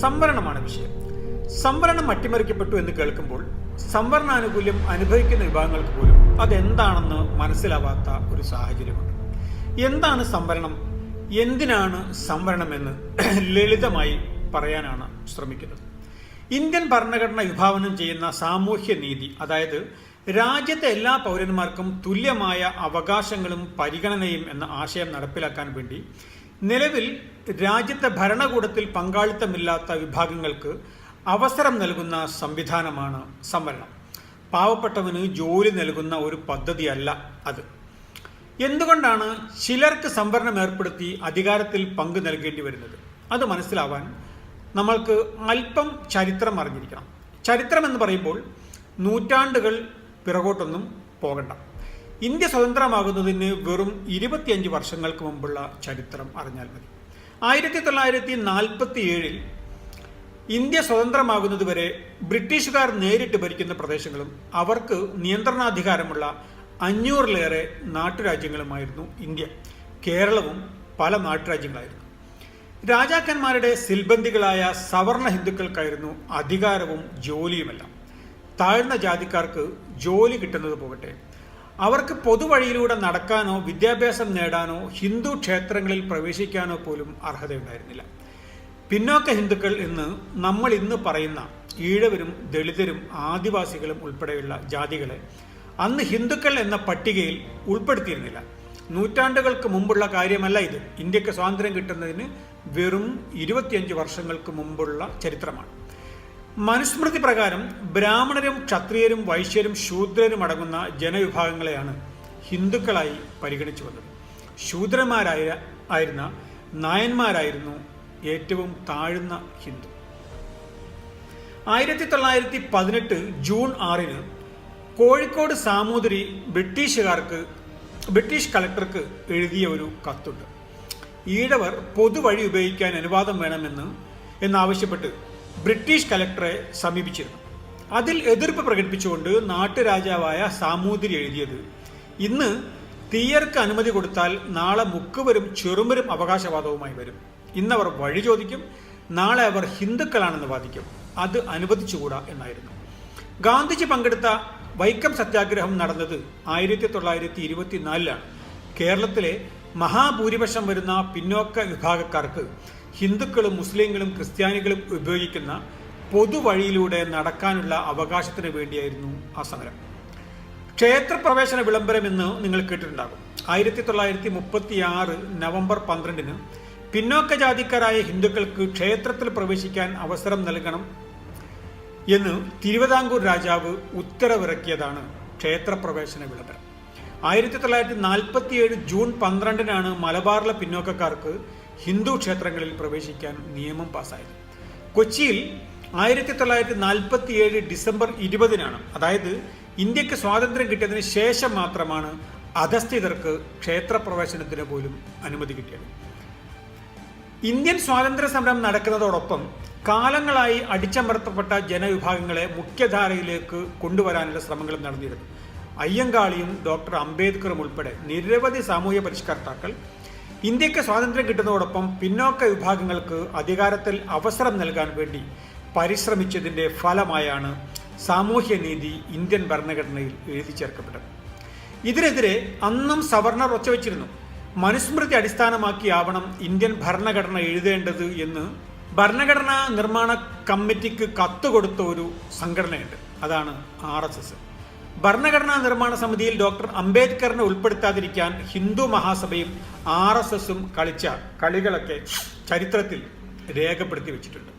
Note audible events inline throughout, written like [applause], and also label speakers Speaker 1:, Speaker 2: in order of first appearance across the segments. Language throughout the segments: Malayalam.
Speaker 1: സംവരണമാണ് വിഷയം. സംവരണം അട്ടിമറിക്കപ്പെട്ടു എന്ന് കേൾക്കുമ്പോൾ സംവരണാനുകൂല്യം അനുഭവിക്കുന്ന വിഭാഗങ്ങൾക്ക് പോലും അതെന്താണെന്ന് മനസ്സിലാവാത്ത ഒരു സാഹചര്യമുണ്ട്. എന്താണ് സംവരണം? എന്തിനാണ് സംവരണം എന്ന് [clears throat] ലളിതമായി പറയാനാണ് ശ്രമിക്കുന്നത്. ഇന്ത്യൻ ഭരണഘടന വിഭാവനം ചെയ്യുന്ന സാമൂഹ്യ നീതി അതായത് രാജ്യത്തെ എല്ലാ പൗരന്മാർക്കും തുല്യമായ അവകാശങ്ങളും പരിഗണനയും എന്ന ആശയം നടപ്പിലാക്കാൻ വേണ്ടി നിലവിൽ രാജ്യത്തെ ഭരണകൂടത്തിൽ പങ്കാളിത്തമില്ലാത്ത വിഭാഗങ്ങൾക്ക് അവസരം നൽകുന്ന സംവിധാനമാണ് സംവരണം. പാവപ്പെട്ടവന് ജോലി നൽകുന്ന ഒരു പദ്ധതിയല്ല അത്. എന്തുകൊണ്ടാണ് ചിലർക്ക് സംവരണം ഏർപ്പെടുത്തി അധികാരത്തിൽ പങ്ക് നൽകേണ്ടി വരുന്നത്? അത് മനസ്സിലാവാൻ നമ്മൾക്ക് അല്പം ചരിത്രം അറിഞ്ഞിരിക്കണം. ചരിത്രം എന്ന് പറയുമ്പോൾ നൂറ്റാണ്ടുകൾ പിറകോട്ടൊന്നും പോകണ്ട. ഇന്ത്യ സ്വതന്ത്രമാകുന്നതിന് വെറും ഇരുപത്തിയഞ്ച് വർഷങ്ങൾക്ക് മുമ്പുള്ള ചരിത്രം അറിഞ്ഞാൽ മതി. ആയിരത്തി തൊള്ളായിരത്തി നാൽപ്പത്തി ഏഴിൽ ഇന്ത്യ സ്വതന്ത്രമാകുന്നതുവരെ ബ്രിട്ടീഷുകാർ നേരിട്ട് ഭരിക്കുന്ന പ്രദേശങ്ങളും അവർക്ക് നിയന്ത്രണാധികാരമുള്ള അഞ്ഞൂറിലേറെ നാട്ടുരാജ്യങ്ങളുമായിരുന്നു ഇന്ത്യ. കേരളവും പല നാട്ടുരാജ്യങ്ങളായിരുന്നു. രാജാക്കന്മാരുടെ സിൽബന്ദികളായ സവർണ ഹിന്ദുക്കൾക്കായിരുന്നു അധികാരവും ജോലിയുമെല്ലാം. താഴ്ന്ന ജാതിക്കാർക്ക് ജോലി കിട്ടുന്നത് പോകട്ടെ. അവർക്ക് പൊതുവഴിയിലൂടെ നടക്കാനോ വിദ്യാഭ്യാസം നേടാനോ ഹിന്ദു ക്ഷേത്രങ്ങളിൽ പ്രവേശിക്കാനോ പോലും അർഹതയുണ്ടായിരുന്നില്ല. പിന്നോക്ക ഹിന്ദുക്കൾ എന്ന് നമ്മൾ ഇന്ന് പറയുന്ന ഈഴവരും ദളിതരും ആദിവാസികളും ഉൾപ്പെടെയുള്ള ജാതികളെ അന്ന് ഹിന്ദുക്കൾ എന്ന പട്ടികയിൽ ഉൾപ്പെടുത്തിയിരുന്നില്ല. നൂറ്റാണ്ടുകൾക്ക് മുമ്പുള്ള കാര്യമല്ല ഇത്. ഇന്ത്യയ്ക്ക് സ്വാതന്ത്ര്യം കിട്ടുന്നതിന് വെറും ഇരുപത്തിയഞ്ച് വർഷങ്ങൾക്ക് മുമ്പുള്ള ചരിത്രമാണ്. മനുസ്മൃതി പ്രകാരം ബ്രാഹ്മണരും ക്ഷത്രിയരും വൈശ്യരും ശൂദ്രരും അടങ്ങുന്ന ജനവിഭാഗങ്ങളെയാണ് ഹിന്ദുക്കളായി പരിഗണിച്ചു വന്നത്. ശൂദ്രന്മാരായ ആയിരുന്ന നായന്മാരായിരുന്നു ഏറ്റവും താഴ്ന്ന ഹിന്ദു. ആയിരത്തി തൊള്ളായിരത്തി പതിനെട്ട് ജൂൺ ആറിന് കോഴിക്കോട് സാമൂതിരി ബ്രിട്ടീഷുകാർക്ക് ബ്രിട്ടീഷ് കളക്ടർക്ക് എഴുതിയ ഒരു കത്തുണ്ട്. ഈഴവർ പൊതുവഴി ഉപയോഗിക്കാൻ അനുവാദം വേണമെന്ന് എന്നാവശ്യപ്പെട്ട് ബ്രിട്ടീഷ് കലക്ടറെ സമീപിച്ചിരുന്നു. അതിൽ എതിർപ്പ് പ്രകടിപ്പിച്ചുകൊണ്ട് നാട്ടുരാജാവായ സാമൂതിരി എഴുതിയത് ഇന്ന് തീയർക്ക് അനുമതി കൊടുത്താൽ നാളെ മുക്കുവരും ചെറുമരും അവകാശവാദവുമായി വരും. ഇന്നവർ വഴി ചോദിക്കും നാളെ അവർ ഹിന്ദുക്കളാണെന്ന് വാദിക്കും. അത് അനുവദിച്ചുകൂടാ എന്നായിരുന്നു. ഗാന്ധിജി പങ്കെടുത്ത വൈക്കം സത്യാഗ്രഹം നടന്നത് ആയിരത്തി തൊള്ളായിരത്തി ഇരുപത്തിനാലിലാണ് കേരളത്തിലെ മഹാഭൂരിപക്ഷം വരുന്ന പിന്നോക്ക വിഭാഗക്കാർക്ക് ഹിന്ദുക്കളും മുസ്ലിങ്ങളും ക്രിസ്ത്യാനികളും ഉപയോഗിക്കുന്ന പൊതുവഴിയിലൂടെ നടക്കാനുള്ള അവകാശത്തിന് വേണ്ടിയായിരുന്നു ആ സമരം. ക്ഷേത്രപ്രവേശന വിളംബരം എന്ന് നിങ്ങൾ കേട്ടിട്ടുണ്ടാകും. ആയിരത്തി തൊള്ളായിരത്തി മുപ്പത്തി ആറ് നവംബർ പന്ത്രണ്ടിന് പിന്നോക്ക ജാതിക്കാരായ ഹിന്ദുക്കൾക്ക് ക്ഷേത്രത്തിൽ പ്രവേശിക്കാൻ അവസരം നൽകണം എന്ന് തിരുവിതാംകൂർ രാജാവ് ഉത്തരവിറക്കിയതാണ് ക്ഷേത്രപ്രവേശന വിളംബരം. ആയിരത്തി തൊള്ളായിരത്തി നാൽപ്പത്തി ഏഴ് ജൂൺ പന്ത്രണ്ടിനാണ് മലബാറിലെ പിന്നോക്കക്കാർക്ക് ഹിന്ദു ക്ഷേത്രങ്ങളിൽ പ്രവേശിക്കാൻ നിയമം പാസ്സായത് കൊച്ചിയിൽ ആയിരത്തി തൊള്ളായിരത്തി നാൽപ്പത്തി ഏഴ് ഡിസംബർ ഇരുപതിനാണ്. അതായത് ഇന്ത്യയ്ക്ക് സ്വാതന്ത്ര്യം കിട്ടിയതിന് ശേഷം മാത്രമാണ് അധസ്ഥിതർക്ക് ക്ഷേത്രപ്രവേശനത്തിന് പോലും അനുമതി കിട്ടിയത്. ഇന്ത്യൻ സ്വാതന്ത്ര്യ സമരം നടക്കുന്നതോടൊപ്പം കാലങ്ങളായി അടിച്ചമർത്തപ്പെട്ട ജനവിഭാഗങ്ങളെ മുഖ്യധാരയിലേക്ക് കൊണ്ടുവരാനുള്ള ശ്രമങ്ങളും നടന്നിരുന്നു. അയ്യങ്കാളിയും ഡോക്ടർ അംബേദ്കറും ഉൾപ്പെടെ നിരവധി സാമൂഹ്യ പരിഷ്കർത്താക്കൾ ഇന്ത്യയ്ക്ക് സ്വാതന്ത്ര്യം കിട്ടുന്നതോടൊപ്പം പിന്നോക്ക വിഭാഗങ്ങൾക്ക് അധികാരത്തിൽ അവസരം നൽകാൻ വേണ്ടി പരിശ്രമിച്ചതിന്റെ ഫലമായാണ് സാമൂഹ്യനീതി ഇന്ത്യൻ ഭരണഘടനയിൽ എഴുതി ചേർക്കപ്പെട്ടത്. ഇതിനെതിരെ അന്നും സവർണർ ഒച്ചവെച്ചിരുന്നു. മനുസ്മൃതി അടിസ്ഥാനമാക്കിയാവണം ഇന്ത്യൻ ഭരണഘടന എഴുതേണ്ടത് എന്ന് ഭരണഘടനാ നിർമ്മാണ കമ്മിറ്റിക്ക് കത്ത് കൊടുത്ത ഒരു സംഘടനയുണ്ട്. അതാണ് ആർ എസ് എസ്. ഭരണഘടനാ നിർമ്മാണ സമിതിയിൽ ഡോക്ടർ അംബേദ്കറിനെ ഉൾപ്പെടുത്താതിരിക്കാൻ ഹിന്ദു മഹാസഭയും ആർ എസ് എസും കളിച്ച കളികളൊക്കെ ചരിത്രത്തിൽ രേഖപ്പെടുത്തി വെച്ചിട്ടുണ്ട്.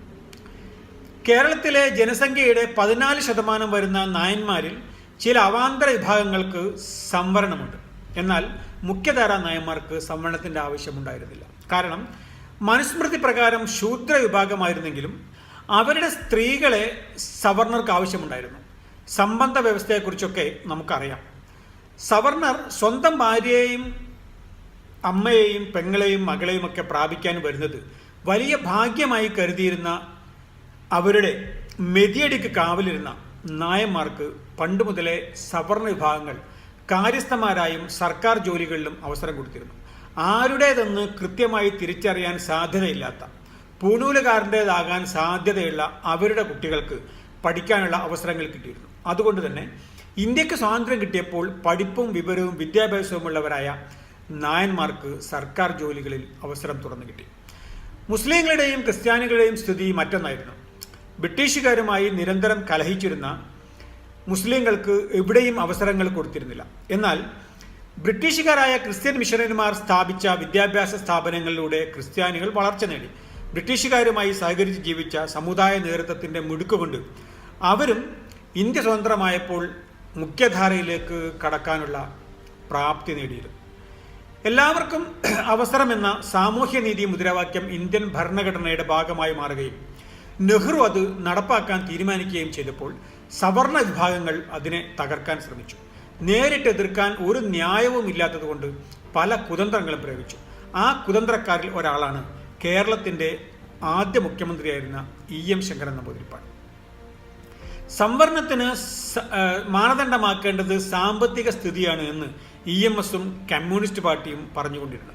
Speaker 1: കേരളത്തിലെ ജനസംഖ്യയുടെ പതിനാല് ശതമാനം വരുന്ന നായന്മാരിൽ ചില അവാന്തര വിഭാഗങ്ങൾക്ക് സംവരണമുണ്ട്. എന്നാൽ മുഖ്യധാര നായന്മാർക്ക് സംവരണത്തിന്റെ ആവശ്യമുണ്ടായിരുന്നില്ല. കാരണം മനുസ്മൃതി പ്രകാരം ശൂദ്ര വിഭാഗമായിരുന്നെങ്കിലും അവരുടെ സ്ത്രീകളെ സവർണർക്ക് ആവശ്യമുണ്ടായിരുന്നു. സംബന്ധ വ്യവസ്ഥയെക്കുറിച്ചൊക്കെ നമുക്കറിയാം. സവർണർ സ്വന്തം ഭാര്യയെയും അമ്മയെയും പെങ്ങളെയും മകളെയും ഒക്കെ പ്രാപിക്കാൻ വരുന്നത് വലിയ ഭാഗ്യമായി കരുതിയിരുന്ന അവരുടെ മെതിയടിക്ക് കാവലിരുന്ന നായന്മാർക്ക് പണ്ട് മുതലേ സവർണ വിഭാഗങ്ങൾ കാര്യസ്ഥന്മാരായും സർക്കാർ ജോലികളിലും അവസരം കൊടുത്തിരുന്നു. ആരുടേതെന്ന് കൃത്യമായി തിരിച്ചറിയാൻ സാധ്യതയില്ലാത്ത പൂണൂലുകാരന്റേതാകാൻ സാധ്യതയുള്ള അവരുടെ കുട്ടികൾക്ക് പഠിക്കാനുള്ള അവസരങ്ങൾ കിട്ടിയിരുന്നു. അതുകൊണ്ട് തന്നെ ഇന്ത്യയ്ക്ക് സ്വാതന്ത്ര്യം കിട്ടിയപ്പോൾ പഠിപ്പും വിവരവും വിദ്യാഭ്യാസവും ഉള്ളവരായ നായന്മാർക്ക് സർക്കാർ ജോലികളിൽ അവസരം തുറന്നു കിട്ടി. മുസ്ലിങ്ങളുടെയും ക്രിസ്ത്യാനികളുടെയും സ്ഥിതി മറ്റൊന്നായിരുന്നു. ബ്രിട്ടീഷുകാരുമായി നിരന്തരം കലഹിച്ചിരുന്ന മുസ്ലിങ്ങൾക്ക് എവിടെയും അവസരങ്ങൾ കൊടുത്തിരുന്നില്ല. എന്നാൽ ബ്രിട്ടീഷുകാരായ ക്രിസ്ത്യൻ മിഷണറിമാർ സ്ഥാപിച്ച വിദ്യാഭ്യാസ സ്ഥാപനങ്ങളിലൂടെ ക്രിസ്ത്യാനികൾ വളർച്ച നേടി. ബ്രിട്ടീഷുകാരുമായി സഹകരിച്ച് ജീവിച്ച സമുദായ നേതൃത്വത്തിന്റെ മിടുക്കുകൊണ്ട് അവരും ഇന്ത്യ സ്വതന്ത്രമായപ്പോൾ മുഖ്യധാരയിലേക്ക് കടക്കാനുള്ള പ്രാപ്തി നേടിയിരുന്നു എല്ലാവർക്കും അവസരമെന്ന സാമൂഹ്യനീതി മുദ്രാവാക്യം ഇന്ത്യൻ ഭരണഘടനയുടെ ഭാഗമായി മാറുകയും നെഹ്റു അത് നടപ്പാക്കാൻ തീരുമാനിക്കുകയും ചെയ്തപ്പോൾ സവർണ വിഭാഗങ്ങൾ അതിനെ തകർക്കാൻ ശ്രമിച്ചു. നേരിട്ട് എതിർക്കാൻ ഒരു ന്യായവും ഇല്ലാത്തതുകൊണ്ട് പല കുതന്ത്രങ്ങളും പ്രയോഗിച്ചു. ആ കുതന്ത്രക്കാരിൽ ഒരാളാണ് കേരളത്തിന്റെ ആദ്യ മുഖ്യമന്ത്രിയായിരുന്ന ഇ എം ശങ്കരൻ നമ്പൂതിരിപ്പാട്. സംവരണത്തിന് മാനദണ്ഡമാക്കേണ്ടത് സാമ്പത്തിക സ്ഥിതിയാണ് എന്ന് ഇ എം എസും കമ്മ്യൂണിസ്റ്റ് പാർട്ടിയും പറഞ്ഞുകൊണ്ടിരുന്നു.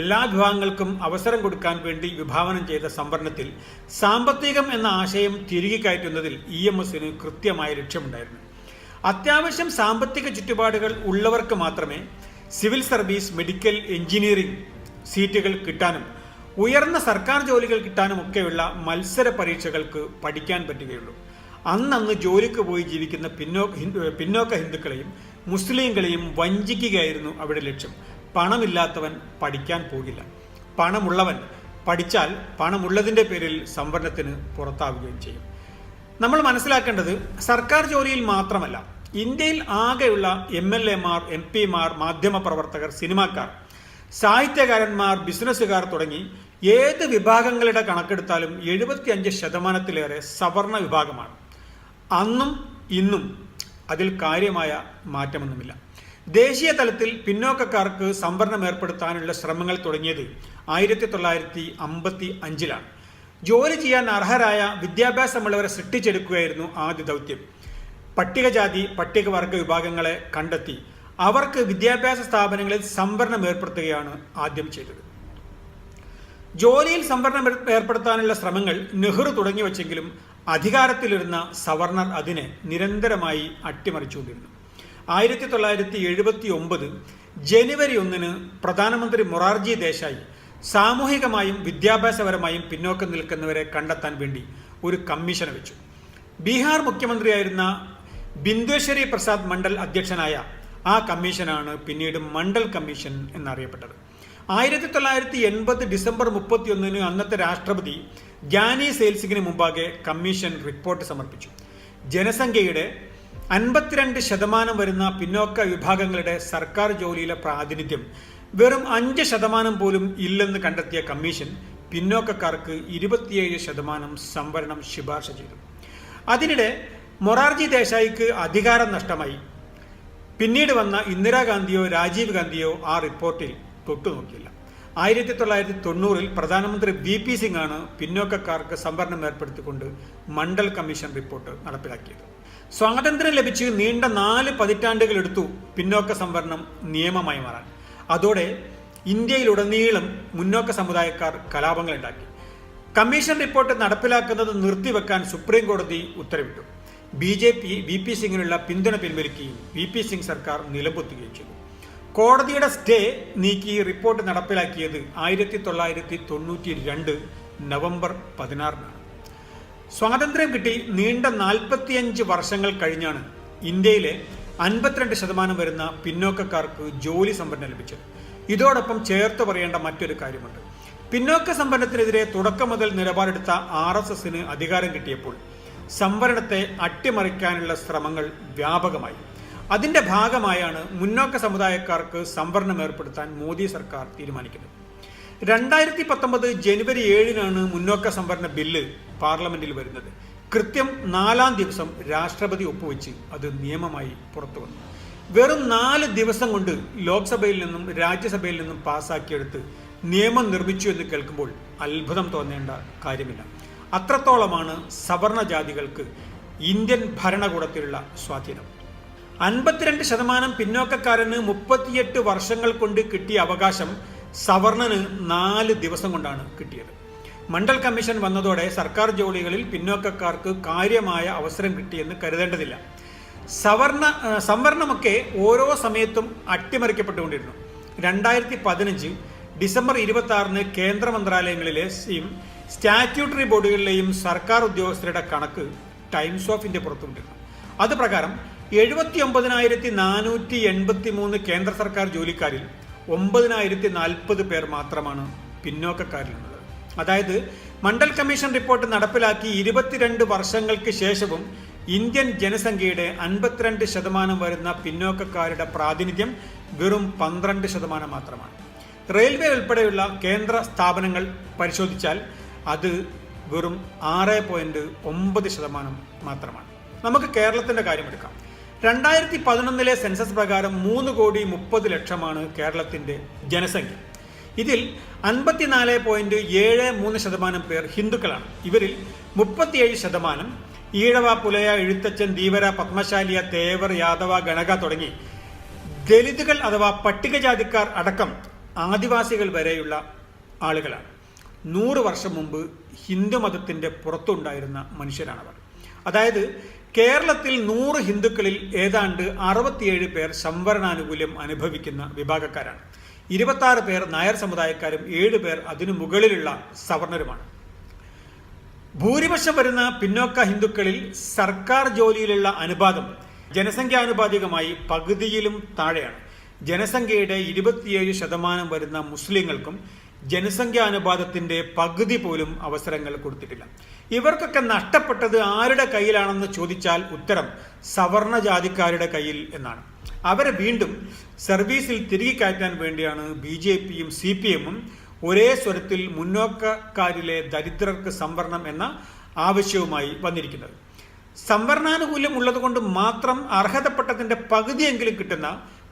Speaker 1: എല്ലാ വിഭാഗങ്ങൾക്കും അവസരം കൊടുക്കാൻ വേണ്ടി വിഭാവനം ചെയ്ത സംവരണത്തിൽ സാമ്പത്തികം എന്ന ആശയം തിരികെ കയറ്റുന്നതിൽ ഇ എം എസിന് കൃത്യമായ ലക്ഷ്യമുണ്ടായിരുന്നു. അത്യാവശ്യം സാമ്പത്തിക ചുറ്റുപാടുകൾ ഉള്ളവർക്ക് മാത്രമേ സിവിൽ സർവീസ് മെഡിക്കൽ എഞ്ചിനീയറിംഗ് സീറ്റുകൾ കിട്ടാനും ഉയർന്ന സർക്കാർ ജോലികൾ കിട്ടാനും ഒക്കെയുള്ള മത്സര പരീക്ഷകൾക്ക് പഠിക്കാൻ പറ്റുകയുള്ളൂ. അന്നന്ന് ജോലിക്ക് പോയി ജീവിക്കുന്ന പിന്നോക്ക ഹിന്ദു- പിന്നോക്ക ഹിന്ദുക്കളെയും മുസ്ലിങ്ങളെയും വഞ്ചിക്കുകയായിരുന്നു അവിടെ ലക്ഷ്യം. പണമില്ലാത്തവൻ പഠിക്കാൻ പോകില്ല. പണമുള്ളവൻ പഠിച്ചാൽ പണമുള്ളതിന്റെ പേരിൽ സംവരണത്തിന് പുറത്താവുകയും ചെയ്യും. നമ്മൾ മനസ്സിലാക്കേണ്ടത് സർക്കാർ ജോലിയിൽ മാത്രമല്ല ഇന്ത്യയിൽ ആകെയുള്ള എം എൽ എമാർ എം പിമാർ മാധ്യമപ്രവർത്തകർ സിനിമാക്കാർ സാഹിത്യകാരന്മാർ ബിസിനസ്സുകാർ തുടങ്ങി ഏത് വിഭാഗങ്ങളുടെ കണക്കെടുത്താലും എഴുപത്തിയഞ്ച് ശതമാനത്തിലേറെ സവർണ വിഭാഗമാണ്. അന്നും ഇന്നും അതിൽ കാര്യമായ മാറ്റമൊന്നുമില്ല. ദേശീയ തലത്തിൽ പിന്നോക്കക്കാർക്ക് സംവരണം ഏർപ്പെടുത്താനുള്ള ശ്രമങ്ങൾ തുടങ്ങിയത് ആയിരത്തി തൊള്ളായിരത്തി അമ്പത്തി അഞ്ചിലാണ് ജോലി ചെയ്യാൻ അർഹരായ വിദ്യാഭ്യാസമുള്ളവരെ സൃഷ്ടിച്ചെടുക്കുകയായിരുന്നു ആദ്യ ദൗത്യം. പട്ടികജാതി പട്ടികവർഗ വിഭാഗങ്ങളെ കണ്ടെത്തി അവർക്ക് വിദ്യാഭ്യാസ സ്ഥാപനങ്ങളിൽ സംവരണം ഏർപ്പെടുത്തുകയാണ് ആദ്യം ചെയ്തത്. ജോലിയിൽ സംവരണം ഏർപ്പെടുത്താനുള്ള ശ്രമങ്ങൾ നെഹ്റു തുടങ്ങി വച്ചെങ്കിലും അധികാരത്തിലിരുന്ന സവർണർ അതിനെ നിരന്തരമായി അട്ടിമറിച്ചുകൊണ്ടിരുന്നു. ആയിരത്തി തൊള്ളായിരത്തി എഴുപത്തി ഒമ്പത് ജനുവരി ഒന്നിന് പ്രധാനമന്ത്രി മൊറാർജി ദേശായി സാമൂഹികമായും വിദ്യാഭ്യാസപരമായും പിന്നോക്കം നിൽക്കുന്നവരെ കണ്ടെത്താൻ വേണ്ടി ഒരു കമ്മീഷൻ വെച്ചു. ബീഹാർ മുഖ്യമന്ത്രിയായിരുന്ന ബിന്ദേശ്വരി പ്രസാദ് മണ്ഡൽ അധ്യക്ഷനായ ആ കമ്മീഷനാണ് പിന്നീട് മണ്ഡൽ കമ്മീഷൻ എന്നറിയപ്പെട്ടത്. ആയിരത്തി തൊള്ളായിരത്തി എൺപത് ഡിസംബർ മുപ്പത്തിയൊന്നിന് അന്നത്തെ രാഷ്ട്രപതി ഗ്യാനി സെയിൽസിംഗിന് മുമ്പാകെ കമ്മീഷൻ റിപ്പോർട്ട് സമർപ്പിച്ചു. ജനസംഖ്യയുടെ അൻപത്തിരണ്ട് ശതമാനം വരുന്ന പിന്നോക്ക വിഭാഗങ്ങളുടെ സർക്കാർ ജോലിയിലെ പ്രാതിനിധ്യം വെറും അഞ്ച് ശതമാനം പോലും ഇല്ലെന്ന് കണ്ടെത്തിയ കമ്മീഷൻ പിന്നോക്കക്കാർക്ക് ഇരുപത്തിയേഴ് ശതമാനം സംവരണം ശുപാർശ ചെയ്തു. അതിനിടെ മൊറാർജി ദേശായിക്ക് അധികാരം നഷ്ടമായി. പിന്നീട് വന്ന ഇന്ദിരാഗാന്ധിയോ രാജീവ് ഗാന്ധിയോ ആ റിപ്പോർട്ടിൽ തൊട്ടുനോക്കിയില്ല. ആയിരത്തി തൊള്ളായിരത്തി തൊണ്ണൂറിൽ പ്രധാനമന്ത്രി വി പി സിംഗ് ആണ് പിന്നോക്കക്കാർക്ക് സംവരണം ഏർപ്പെടുത്തിക്കൊണ്ട് മണ്ഡൽ കമ്മീഷൻ റിപ്പോർട്ട് നടപ്പിലാക്കിയത്. സ്വാതന്ത്ര്യം ലഭിച്ച് നീണ്ട നാല് പതിറ്റാണ്ടുകൾ എടുത്തു പിന്നോക്ക സംവരണം നിയമമായി മാറാൻ. അതോടെ ഇന്ത്യയിലുടനീളം മുന്നോക്ക സമുദായക്കാർ കലാപങ്ങൾ ഉണ്ടാക്കി കമ്മീഷൻ റിപ്പോർട്ട് നടപ്പിലാക്കുന്നത് നിർത്തിവെക്കാൻ സുപ്രീം കോടതി ഉത്തരവിട്ടു. B J P V P സിംഗിനുള്ള പിന്തുണ പിൻവലിക്കുകയും വി പി സിംഗ് സർക്കാർ നിലംപൊത്തുകയും ചെയ്തു. കോടതിയുടെ സ്റ്റേ നീക്കി റിപ്പോർട്ട് നടപ്പിലാക്കിയത് ആയിരത്തി തൊള്ളായിരത്തി തൊണ്ണൂറ്റി രണ്ട് നവംബർ പതിനാറിനാണ്. സ്വാതന്ത്ര്യം കിട്ടി നീണ്ട നാൽപ്പത്തിയഞ്ച് വർഷങ്ങൾ കഴിഞ്ഞാണ് ഇന്ത്യയിലെ അൻപത്തിരണ്ട് ശതമാനം വരുന്ന പിന്നോക്കക്കാർക്ക് ജോലി സംവരണം ലഭിച്ചത്. ഇതോടൊപ്പം ചേർത്ത് പറയേണ്ട മറ്റൊരു കാര്യമുണ്ട്. പിന്നോക്ക സംഭരണത്തിനെതിരെ തുടക്കം മുതൽ നിലപാടെടുത്ത ആർ എസ് എസിന് അധികാരം കിട്ടിയപ്പോൾ സംവരണത്തെ അട്ടിമറിക്കാനുള്ള ശ്രമങ്ങൾ വ്യാപകമായി. അതിന്റെ ഭാഗമായാണ് മുന്നോക്ക സമുദായക്കാർക്ക് സംവരണം ഏർപ്പെടുത്താൻ മോദി സർക്കാർ തീരുമാനിക്കുന്നത്. രണ്ടായിരത്തി പത്തൊമ്പത് ജനുവരി ഏഴിനാണ് മുന്നോക്ക സംവരണ ബില്ല് പാർലമെന്റിൽ വരുന്നത്. കൃത്യം നാലാം ദിവസം രാഷ്ട്രപതി ഒപ്പുവെച്ച് അത് നിയമമായി പുറത്തു വന്നു. വെറും നാല് ദിവസം കൊണ്ട് ലോക്സഭയിൽ നിന്നും രാജ്യസഭയിൽ നിന്നും പാസ്സാക്കിയെടുത്ത് നിയമം നിർമ്മിച്ചു എന്ന് കേൾക്കുമ്പോൾ അത്ഭുതം തോന്നേണ്ട കാര്യമില്ല. അത്രത്തോളമാണ് സവർണ ജാതികൾക്ക് ഇന്ത്യൻ ഭരണകൂടത്തിലുള്ള സ്വാധീനം. അൻപത്തിരണ്ട് ശതമാനം പിന്നോക്കക്കാരന് മുപ്പത്തിയെട്ട് വർഷങ്ങൾ കൊണ്ട് കിട്ടിയ അവകാശം സവർണന് നാല് ദിവസം കൊണ്ടാണ് കിട്ടിയത്. മണ്ഡൽ കമ്മീഷൻ വന്നതോടെ സർക്കാർ ജോലികളിൽ പിന്നോക്കക്കാർക്ക് കാര്യമായ അവസരം കിട്ടിയെന്ന് കരുതേണ്ടതില്ല. സവർണ സംവരണമൊക്കെ ഓരോ സമയത്തും അട്ടിമറിക്കപ്പെട്ടുകൊണ്ടിരുന്നു. രണ്ടായിരത്തി പതിനഞ്ച് ഡിസംബർ ഇരുപത്തി ആറിന് കേന്ദ്ര മന്ത്രാലയങ്ങളിലെയും സ്റ്റാറ്റ്യൂട്ടറി ബോർഡുകളിലെയും സർക്കാർ ഉദ്യോഗസ്ഥരുടെ കണക്ക് ടൈംസ് ഓഫ് ഇന്ത്യ പുറത്തുകൊണ്ടിരുന്നു അത് പ്രകാരം എഴുപത്തി ഒമ്പതിനായിരത്തി നാനൂറ്റി എൺപത്തി മൂന്ന് കേന്ദ്ര സർക്കാർ ജോലിക്കാരിൽ ഒമ്പതിനായിരത്തി നാൽപ്പത് പേർ മാത്രമാണ് പിന്നോക്കക്കാരിലുള്ളത്. അതായത് മണ്ഡൽ കമ്മീഷൻ റിപ്പോർട്ട് നടപ്പിലാക്കി ഇരുപത്തിരണ്ട് വർഷങ്ങൾക്ക് ശേഷവും ഇന്ത്യൻ ജനസംഖ്യയുടെ അൻപത്തിരണ്ട് ശതമാനം വരുന്ന പിന്നോക്കക്കാരുടെ പ്രാതിനിധ്യം വെറും പന്ത്രണ്ട് ശതമാനം മാത്രമാണ്. റെയിൽവേ ഉൾപ്പെടെയുള്ള കേന്ദ്ര സ്ഥാപനങ്ങൾ പരിശോധിച്ചാൽ അത് വെറും ആറ് പോയിന്റ് ഒമ്പത് ശതമാനം മാത്രമാണ്. നമുക്ക് കേരളത്തിന്റെ കാര്യമെടുക്കാം രണ്ടായിരത്തി പതിനൊന്നിലെ സെൻസസ് പ്രകാരം മൂന്ന് കോടി മുപ്പത് ലക്ഷമാണ് കേരളത്തിന്റെ ജനസംഖ്യ. ഇതിൽ അൻപത്തിനാല് പോയിന്റ് ഏഴ് മൂന്ന് ശതമാനം പേർ ഹിന്ദുക്കളാണ്. ഇവരിൽ മുപ്പത്തിയേഴ് ശതമാനം ഈഴവ പുലയ എഴുത്തച്ഛൻ ധീവര പത്മശാലിയ തേവർ യാദവ ഗണക തുടങ്ങി ദലിതുകൾ അഥവാ പട്ടികജാതിക്കാർ അടക്കം ആദിവാസികൾ വരെയുള്ള ആളുകളാണ്. നൂറ് വർഷം മുമ്പ് ഹിന്ദു മതത്തിന്റെ പുറത്തുണ്ടായിരുന്ന മനുഷ്യരാണവർ. അതായത് കേരളത്തിൽ നൂറ് ഹിന്ദുക്കളിൽ ഏതാണ്ട് അറുപത്തിയേഴ് പേർ സംവരണാനുകൂല്യം അനുഭവിക്കുന്ന വിഭാഗക്കാരാണ്. ഇരുപത്തി പേർ നായർ സമുദായക്കാരും ഏഴ് പേർ അതിനു മുകളിലുള്ള സവർണരുമാണ്. ഭൂരിപക്ഷം വരുന്ന പിന്നോക്ക ഹിന്ദുക്കളിൽ സർക്കാർ ജോലിയിലുള്ള അനുപാതം ജനസംഖ്യാനുപാതികമായി പകുതിയിലും താഴെയാണ്. ജനസംഖ്യയുടെ ഇരുപത്തിയേഴ് ശതമാനം വരുന്ന മുസ്ലിങ്ങൾക്കും ജനസംഖ്യാനുപാതത്തിന്റെ പകുതി പോലും അവസരങ്ങൾ കൊടുത്തിട്ടില്ല. ഇവർക്കൊക്കെ നഷ്ടപ്പെട്ടത് ആരുടെ കയ്യിലാണെന്ന് ചോദിച്ചാൽ ഉത്തരം സവർണ ജാതിക്കാരുടെ കയ്യിൽ എന്നാണ്. അവരെ വീണ്ടും സർവീസിൽ തിരികെ കയറ്റാൻ വേണ്ടിയാണ് ബി ജെ പിയും സി പി എമ്മും ഒരേ സ്വരത്തിൽ മുന്നോക്കക്കാരിലെ ദരിദ്രർക്ക് സംവരണം എന്ന ആവശ്യവുമായി വന്നിരിക്കുന്നത്. സംവരണാനുകൂല്യം ഉള്ളതുകൊണ്ട് മാത്രം അർഹതപ്പെട്ടതിന്റെ പകുതിയെങ്കിലും കിട്ടുന്ന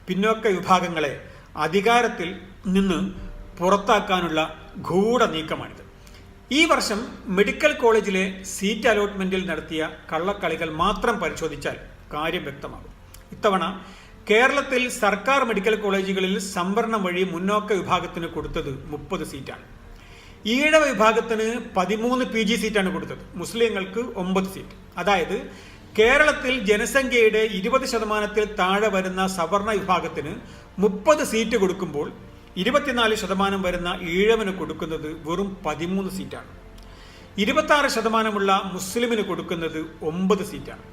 Speaker 1: പിന്നോക്ക വിഭാഗങ്ങളെ അധികാരത്തിൽ നിന്ന് പുറത്താക്കാനുള്ള ഗൂഢ നീക്കമാണിത് ഈ വർഷം മെഡിക്കൽ കോളേജിലെ സീറ്റ് അലോട്ട്മെന്റിൽ നടത്തിയ കള്ളക്കളികൾ മാത്രം പരിശോധിച്ചാൽ കാര്യം വ്യക്തമാകും. ഇത്തവണ കേരളത്തിൽ സർക്കാർ മെഡിക്കൽ കോളേജുകളിൽ സംവരണം വഴി മുന്നോക്ക വിഭാഗത്തിന് കൊടുത്തത് മുപ്പത് സീറ്റാണ്. ഈഴവ വിഭാഗത്തിന് പതിമൂന്ന് പി ജി സീറ്റാണ് കൊടുത്തത്. മുസ്ലിങ്ങൾക്ക് ഒമ്പത് സീറ്റ്. അതായത് കേരളത്തിൽ ജനസംഖ്യയുടെ ഇരുപത് ശതമാനത്തിൽ താഴെ വരുന്ന സവർണ വിഭാഗത്തിന് മുപ്പത് സീറ്റ് കൊടുക്കുമ്പോൾ ഇരുപത്തിനാല് ശതമാനം വരുന്ന ഈഴവന് കൊടുക്കുന്നത് വെറും പതിമൂന്ന് സീറ്റാണ്. ഇരുപത്തി ആറ് ശതമാനമുള്ള മുസ്ലിമിന് കൊടുക്കുന്നത് ഒമ്പത് സീറ്റാണ്.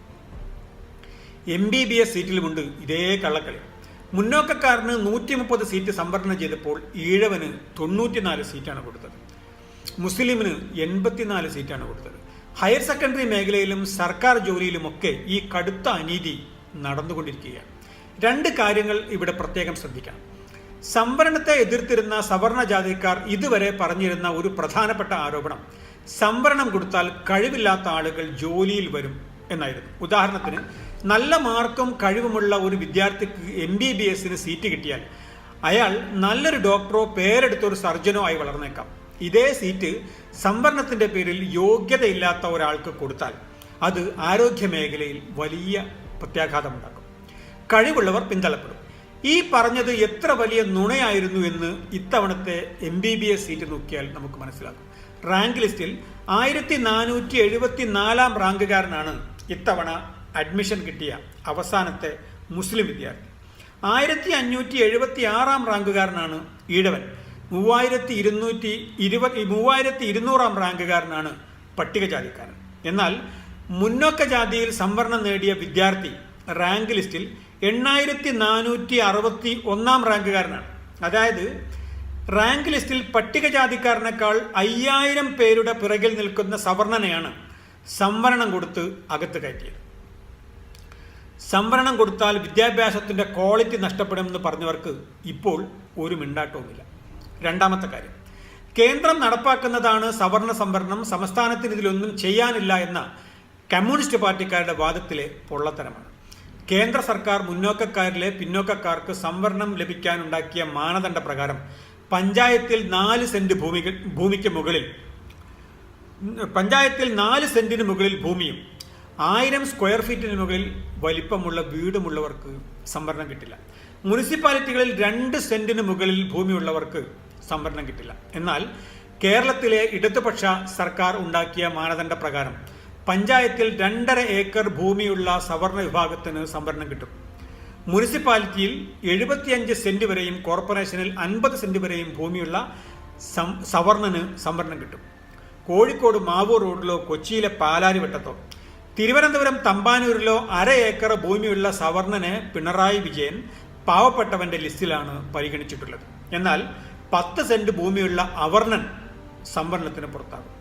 Speaker 1: എം ബി ബി എസ് സീറ്റിലുമുണ്ട് ഇതേ കള്ളക്കളി. മുന്നോക്കക്കാരന് നൂറ്റി മുപ്പത് സീറ്റ് സംവരണം ചെയ്തപ്പോൾ ഈഴവന് തൊണ്ണൂറ്റിനാല് സീറ്റാണ് കൊടുത്തത്. മുസ്ലിമിന് എൺപത്തിനാല് സീറ്റാണ് കൊടുത്തത്. ഹയർ സെക്കൻഡറി മേഖലയിലും സർക്കാർ ജോലിയിലുമൊക്കെ ഈ കടുത്ത അനീതി നടന്നുകൊണ്ടിരിക്കുകയാണ്. രണ്ട് കാര്യങ്ങൾ ഇവിടെ പ്രത്യേകം ശ്രദ്ധിക്കണം. സംവരണത്തെ എതിർത്തിരുന്ന സവർണ ജാതിക്കാർ ഇതുവരെ പറഞ്ഞിരുന്ന ഒരു പ്രധാനപ്പെട്ട ആരോപണം. സംവരണം കൊടുത്താൽ കഴിവില്ലാത്ത ആളുകൾ ജോലിയിൽ വരും എന്നായിരുന്നു. ഉദാഹരണത്തിന് നല്ല മാർക്കും കഴിവുമുള്ള ഒരു വിദ്യാർത്ഥിക്ക് എം ബി ബി എസിന് സീറ്റ് കിട്ടിയാൽ അയാൾ നല്ലൊരു ഡോക്ടറോ പേരെടുത്ത ഒരു സർജനോ ആയി വളർന്നേക്കാം. ഇതേ സീറ്റ് സംവരണത്തിന്റെ പേരിൽ യോഗ്യതയില്ലാത്ത ഒരാൾക്ക് കൊടുത്താൽ അത് ആരോഗ്യ മേഖലയിൽ വലിയ പ്രത്യാഘാതമുണ്ടാക്കും. കഴിവുള്ളവർ പിന്തള്ളപ്പെടും. ഈ പറഞ്ഞത് എത്ര വലിയ നുണയായിരുന്നു എന്ന് ഇത്തവണത്തെ M B B S seat നോക്കിയാൽ നമുക്ക് മനസ്സിലാക്കും റാങ്ക് ലിസ്റ്റിൽ ആയിരത്തി നാനൂറ്റി എഴുപത്തി നാലാം റാങ്കുകാരനാണ് ഇത്തവണ അഡ്മിഷൻ കിട്ടിയ അവസാനത്തെ മുസ്ലിം വിദ്യാർത്ഥി. ആയിരത്തി അഞ്ഞൂറ്റി എഴുപത്തി ആറാം റാങ്കുകാരനാണ് ഈഴവൻ മൂവായിരത്തി ഇരുന്നൂറ്റി ഇരുപത്തി മൂവായിരത്തി ഇരുന്നൂറാം റാങ്കുകാരനാണ് പട്ടികജാതിക്കാരൻ. എന്നാൽ മുന്നോക്ക ജാതിയിൽ സംവരണം നേടിയ വിദ്യാർത്ഥി റാങ്ക് ലിസ്റ്റിൽ എണ്ണായിരത്തി നാനൂറ്റി അറുപത്തി ഒന്നാം റാങ്കുകാരനാണ്. അതായത് റാങ്ക് ലിസ്റ്റിൽ പട്ടികജാതിക്കാരനേക്കാൾ അയ്യായിരം പേരുടെ പിറകിൽ നിൽക്കുന്ന സവർണനെയാണ് സംവരണം കൊടുത്ത് അകത്ത് കയറ്റിയത്. സംവരണം കൊടുത്താൽ വിദ്യാഭ്യാസത്തിന്റെ ക്വാളിറ്റി നഷ്ടപ്പെടുമെന്ന് പറഞ്ഞവർക്ക് ഇപ്പോൾ ഒരു മിണ്ടാട്ടവുമില്ല. രണ്ടാമത്തെ കാര്യം കേന്ദ്രം നടപ്പാക്കുന്നതാണ് സവർണ സംവരണം സംസ്ഥാനത്തിന് ഇതിലൊന്നും ചെയ്യാനില്ല എന്ന കമ്മ്യൂണിസ്റ്റ് പാർട്ടിക്കാരുടെ വാദത്തിലെ പൊള്ളത്തരമാണ്. കേന്ദ്ര സർക്കാർ മുന്നോക്കക്കാരിലെ പിന്നോക്കക്കാർക്ക് സംവരണം ലഭിക്കാനുണ്ടാക്കിയ മാനദണ്ഡ പ്രകാരം പഞ്ചായത്തിൽ നാല് സെന്റ് ഭൂമിക ഭൂമിക്ക് മുകളിൽ പഞ്ചായത്തിൽ നാല് സെന്റിന് മുകളിൽ ഭൂമിയും ആയിരം സ്ക്വയർ ഫീറ്റിന് മുകളിൽ വലിപ്പമുള്ള വീടുമുള്ളവർക്ക് സംവരണം കിട്ടില്ല. മുനിസിപ്പാലിറ്റികളിൽ രണ്ട് സെന്റിന് മുകളിൽ ഭൂമിയുള്ളവർക്ക് സംവരണം കിട്ടില്ല. എന്നാൽ കേരളത്തിലെ ഇടതുപക്ഷ സർക്കാർ ഉണ്ടാക്കിയ മാനദണ്ഡ പ്രകാരം പഞ്ചായത്തിൽ രണ്ടര ഏക്കർ ഭൂമിയുള്ള സവർണ വിഭാഗത്തിന് സംവരണം കിട്ടും. മുനിസിപ്പാലിറ്റിയിൽ എഴുപത്തിയഞ്ച് സെന്റ് വരെയും കോർപ്പറേഷനിൽ അൻപത് സെന്റ് വരെയും ഭൂമിയുള്ള സവർണന് സംവരണം കിട്ടും. കോഴിക്കോട് മാവൂർ റോഡിലോ കൊച്ചിയിലെ പാലാരിവട്ടത്തോ തിരുവനന്തപുരം തമ്പാനൂരിലോ അര ഏക്കർ ഭൂമിയുള്ള സവർണന് പിണറായി വിജയൻ പാവപ്പെട്ടവന്റെ ലിസ്റ്റിലാണ് പരിഗണിച്ചിട്ടുള്ളത്. എന്നാൽ പത്ത് സെന്റ് ഭൂമിയുള്ള അവർണൻ സംവരണത്തിന് പുറത്താകും.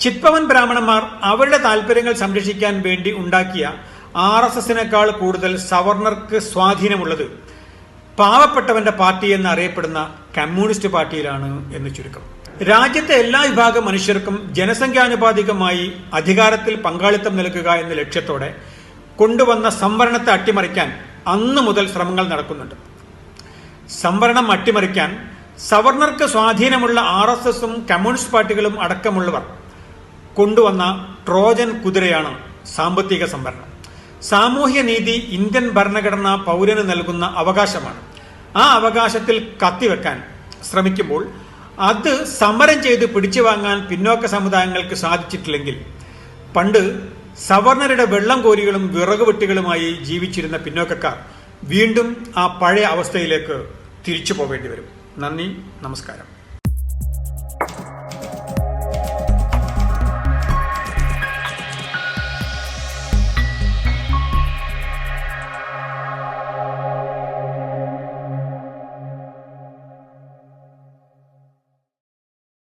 Speaker 1: ചിത്പവൻ ബ്രാഹ്മണന്മാർ അവരുടെ താല്പര്യങ്ങൾ സംരക്ഷിക്കാൻ വേണ്ടി ഉണ്ടാക്കിയ ആർ എസ് എസിനേക്കാൾ കൂടുതൽ സവർണർക്ക് സ്വാധീനമുള്ളത് പാവപ്പെട്ടവന്റെ പാർട്ടി എന്ന് അറിയപ്പെടുന്ന കമ്മ്യൂണിസ്റ്റ് പാർട്ടിയിലാണ് എന്ന് ചുരുക്കം. രാജ്യത്തെ എല്ലാ വിഭാഗം മനുഷ്യർക്കും ജനസംഖ്യാനുപാതികമായി അധികാരത്തിൽ പങ്കാളിത്തം നൽകുക എന്ന ലക്ഷ്യത്തോടെ കൊണ്ടുവന്ന സംവരണത്തെ അട്ടിമറിക്കാൻ അന്നു മുതൽ ശ്രമങ്ങൾ നടക്കുന്നുണ്ട്. സംവരണം അട്ടിമറിക്കാൻ സവർണർക്ക് സ്വാധീനമുള്ള ആർ എസ് എസും കമ്മ്യൂണിസ്റ്റ് പാർട്ടികളും അടക്കമുള്ളവർ കൊണ്ടുവന്ന ട്രോജൻ കുതിരയാണ് സാമ്പത്തിക സംവരണം. സാമൂഹ്യ നീതി ഇന്ത്യൻ ഭരണഘടന പൗരന് നൽകുന്ന അവകാശമാണ്. ആ അവകാശത്തിൽ കത്തിവെക്കാൻ ശ്രമിക്കുമ്പോൾ അത് സമരം ചെയ്ത് പിടിച്ചു വാങ്ങാൻ പിന്നോക്ക സമുദായങ്ങൾക്ക് സാധിച്ചിട്ടില്ലെങ്കിൽ പണ്ട് സവർണരുടെ വെള്ളം കോരികളും വിറകുവെട്ടികളുമായി ജീവിച്ചിരുന്ന പിന്നോക്കക്കാർ വീണ്ടും ആ പഴയ അവസ്ഥയിലേക്ക് തിരിച്ചു പോവേണ്ടി വരും. നന്ദി നമസ്കാരം.